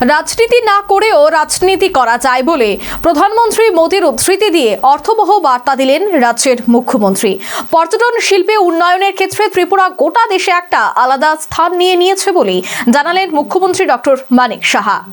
রাজনীতি না করেও রাজনীতি করা যায় বলে প্রধানমন্ত্রী মোদীর উদ্ধৃতি দিয়ে অর্থবহ বার্তা দিলেন রাজ্যের মুখ্যমন্ত্রী। পর্যটন, শিল্পে উন্নয়নের ক্ষেত্রে ত্রিপুরা গোটা দেশে একটা আলাদা স্থান নিয়ে নিয়েছে বলেই জানালেন মুখ্যমন্ত্রী ডক্টর মানিক সাহা।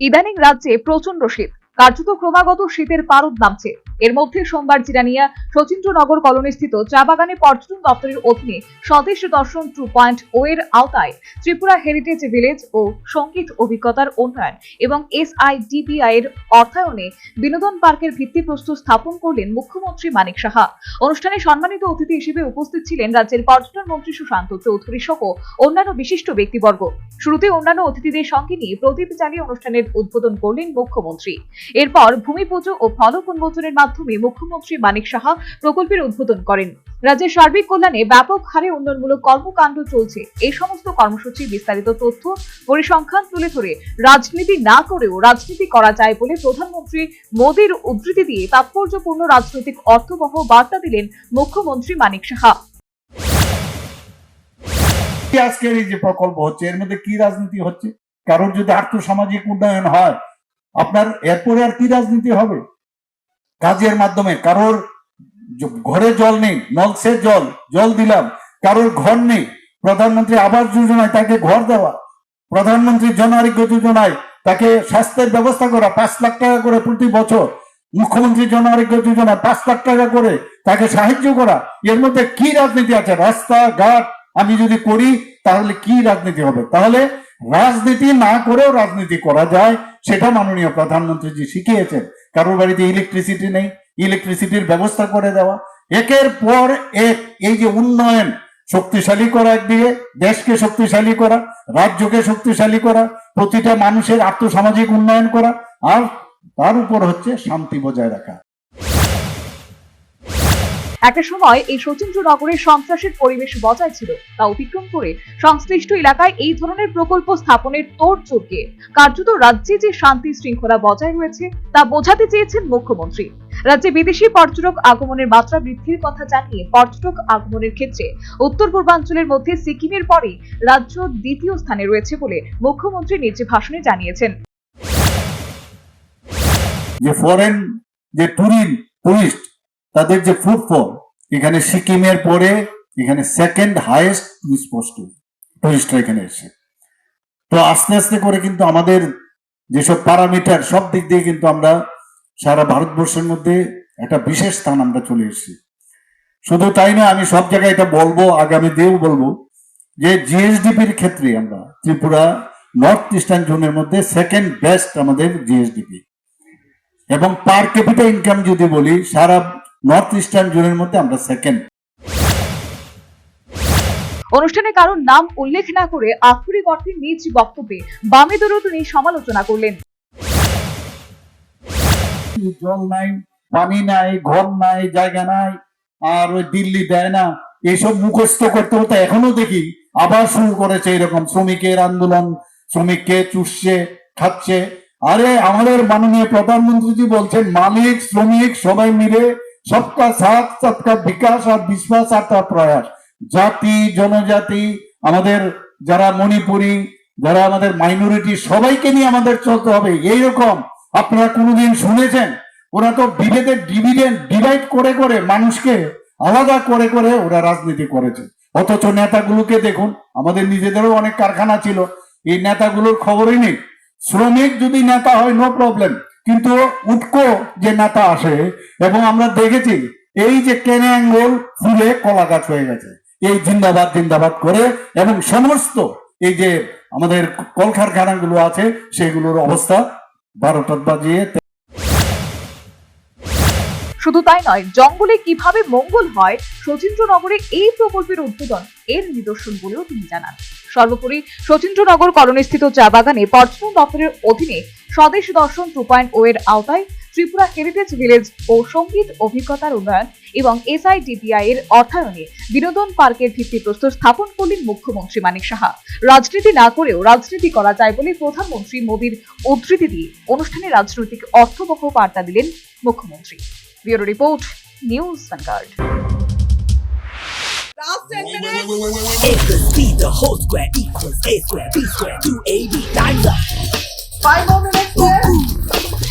ইদানিং রাজ্যে প্রচণ্ড শীত। কার্যত ক্রমাগত শীতের পারদ নামছে। এর মধ্যে সোমবার জিরানিয়া শচীন্দ্রনগর কলোনিস্থিত চা বাগানে পর্যটন দপ্তরের অধীনে স্বদেশ দর্শন টু পয়েন্ট ও এর আওতায় ত্রিপুরা হেরিটেজ ভিলেজ ও সংগীত অভিজ্ঞতার উন্নয়ন এবং এসআইডিপিআই এর অর্থায়নে বিনোদন পার্কের ভিত্তিপ্রস্তর স্থাপন করলেন মুখ্যমন্ত্রী মানিক সাহা। অনুষ্ঠানে সম্মানিত অতিথি হিসেবে উপস্থিত ছিলেন রাজ্যের পর্যটন মন্ত্রী সুশান্ত চৌধুরী সহ অন্যান্য বিশিষ্ট ব্যক্তিবর্গ। শুরুতে অন্যান্য অতিথিদের সঙ্গে নিয়ে প্রদীপ জ্বালিয়ে অনুষ্ঠানের উদ্বোধন করলেন মুখ্যমন্ত্রী। এরপর ভূমি পুজো ও ফলক উন্মোচনের মাধ্যমে মুখ্যমন্ত্রী মানিক সাহা প্রকল্পের উদ্বোধন করেন। রাজ্যের সার্বিক কল্যাণে ব্যাপক হারে উন্নয়নমূলক কর্মকাণ্ড চলছে। এই সমস্ত কর্মসূচির বিস্তারিত তথ্য, পরিসংখ্যান তুলে ধরে রাজনীতি না করেও রাজনীতি করা যায় বলে প্রধানমন্ত্রী মোদীর উদ্ধৃতি দিয়ে তাৎপর্যপূর্ণ রাজনৈতিক অর্থবহ বার্তা দিলেন মুখ্যমন্ত্রী মানিক সাহা। আজকের এই যে প্রকল্প হচ্ছে, এর মধ্যে কি রাজনীতি হচ্ছে? কারোর যদি আর্থসামাজিক উন্নয়ন হয়, আপনার এরপরে আর কি রাজনীতি হবে? কাজের মাধ্যমে কারোর ঘরে জল নেই নলসের জল জল দিলাম, কারোর ঘর নেই, প্রধানমন্ত্রী আবাস যোজনায় তাকে ঘর দেওয়া, প্রধানমন্ত্রী জন আরোগ্য যোজনায় তাকে স্বাস্থ্যের ব্যবস্থা করা, পাঁচ লাখ টাকা করে প্রতি বছর, মুখ্যমন্ত্রী জন আরোগ্য যোজনায় পাঁচ লাখ টাকা করে তাকে সাহায্য করা, এর মধ্যে কি রাজনীতি আছে? রাস্তা, ঘাট, আমি যদি করি, তাহলে কি রাজনীতি হবে? তাহলে রাজনীতি না করেও রাজনীতি করা যায়, সেটা মাননীয় প্রধানমন্ত্রীজি শিখিয়েছেন। কারোর বাড়িতে ইলেকট্রিসিটি নেই ইলেকট্রিসিটির ব্যবস্থা করে দেওয়া। একের পর এক এই যে উন্নয়ন, শক্তিশালী করা একদিকে দেশকে শক্তিশালী করা, রাজ্যকে শক্তিশালী করা, প্রতিটা মানুষের আর্থসামাজিক উন্নয়ন করা, আর তার উপর হচ্ছে শান্তি বজায় রাখা। একটা সময় এই শচীন্দ্রনগরের সন্ত্রাসের পরিবেশ বজায় ছিল তা অতিক্রম করে সংশ্লিষ্ট এলাকায় এই ধরনের প্রকল্প স্থাপনের তোড় চড়কে কার্যত রাজ্যে যে শান্তি শৃঙ্খলা বজায় রয়েছে তা বোঝাতে চেয়েছেন মুখ্যমন্ত্রী। রাজ্যে বিদেশি পর্যটক আগমনের মাত্রা বৃদ্ধির কথা জানিয়ে পর্যটক আগমনের ক্ষেত্রে উত্তর পূর্বাঞ্চলের মধ্যে সিকিমের পরে রাজ্য দ্বিতীয় স্থানে রয়েছে বলে মুখ্যমন্ত্রী নিজ ভাষণে জানিয়েছেন। যে ফরেন যে টুরিস্ট তাদের যে ফুটফল এখানে সিকিমের পরে এখানে সেকেন্ড হাইয়েস্ট টুরিস্ট পোস্ট টুরিস্টরা এখানে এসে তো আস্তে আস্তে করে কিন্তু আমাদের যেসব প্যারামিটার সব দিক দিয়ে কিন্তু আমরা সারা ভারতবর্ষের মধ্যে একটা বিশেষ স্থান আমরা চলে এসেছি। শুধু তাই না আমি সব জায়গায় এটা বলব আগামী দিয়েও বলব যে জিএসডিপির ক্ষেত্রে আমরা ত্রিপুরা নর্থ ইস্টার্ন জোনের মধ্যে সেকেন্ড বেস্ট আমাদের জিএসডিপি এবং পার ক্যাপিটা ইনকাম যদি বলি, সারা নর্থ ইস্টার্ন জোনের মধ্যে আমরা সেকেন্ড অনুষ্ঠানে কারোর নাম উল্লেখ না করে আক্ষরিক অর্থে নিজ বক্তব্যে বামে দরদ নিয়ে সমালোচনা করলেন। জল নাই পানি নাই ঘর নাই জায়গা নাই আর ওই দিল্লি দেয় না। এইসব মুখস্থ করতে করতে এখনও দেখি আবার শুরু করেছে এরকম শ্রমিকের আন্দোলন শ্রমিককে চুষছে খাচ্ছে। আরে আমাদের মাননীয় প্রধানমন্ত্রীজি বলছেন মালিক শ্রমিক সবাই মিলে সবকা সাথ, সবকা বিকাশ আর বিশ্বাস আর তার প্রয়াস। জাতি, জনজাতি, আমাদের যারা মণিপুরি, যারা আমাদের মাইনরিটি সবাইকে নিয়ে আমাদের চলতে হবে। এইরকম আপনারা কোনোদিন শুনেছেন? ওরা তো বিভেদের ডিভিডেন্ড ডিভাইড করে করে মানুষকে আলাদা করে করে ওরা রাজনীতি করেছে। অথচ নেতাগুলোকে দেখুন, আমাদের নিজেদেরও অনেক কারখানা ছিল। এই নেতাগুলোর খবরই নেই। শ্রমিক যদি নেতা হয় নো প্রবলেম কিন্তু উটকো যে নেতা আসে, এবং আমরা দেখেছি এই যে কেনে আঙ্গুল ফুলে কলা গাছ হয়ে গেছে। এই জিন্দাবাদ জিন্দাবাদ করে, এবং সমস্ত এই যে আমাদের কলকারখানাগুলো আছে, সেগুলোর অবস্থা বারোটা বাজিয়ে শুধু তাই নয়, জঙ্গলে কীভাবে মঙ্গল হয়, শচীন্দ্রনগরে এই প্রকল্পের উদ্বোধন, এর নিদর্শন বলেও তিনি জানান। সর্বোপরি, শচীন্দ্রনগর কলোনিস্থিত চা বাগানে পর্যটন দপ্তরের অধীনে স্বদেশ দর্শন টু পয়েন্ট ও এর আওতায় ত্রিপুরা হেরিটেজ ভিলেজ ও সংগীত অভিজ্ঞতার উন্নয়ন এবং এসআইডিপিআই এর অর্থায়নে বিনোদন পার্কের ভিত্তিপ্রস্তর স্থাপন করলেন মুখ্যমন্ত্রী মানিক সাহা। রাজনীতি না করেও রাজনীতি করা যায় বলে প্রধানমন্ত্রী মোদীর উদ্ধৃতি দিয়ে অনুষ্ঠানে রাজনৈতিক অর্থবহ বার্তা দিলেন মুখ্যমন্ত্রী। Bureau report news Vanguard A plus B the whole square equals A square B square 2AB times up.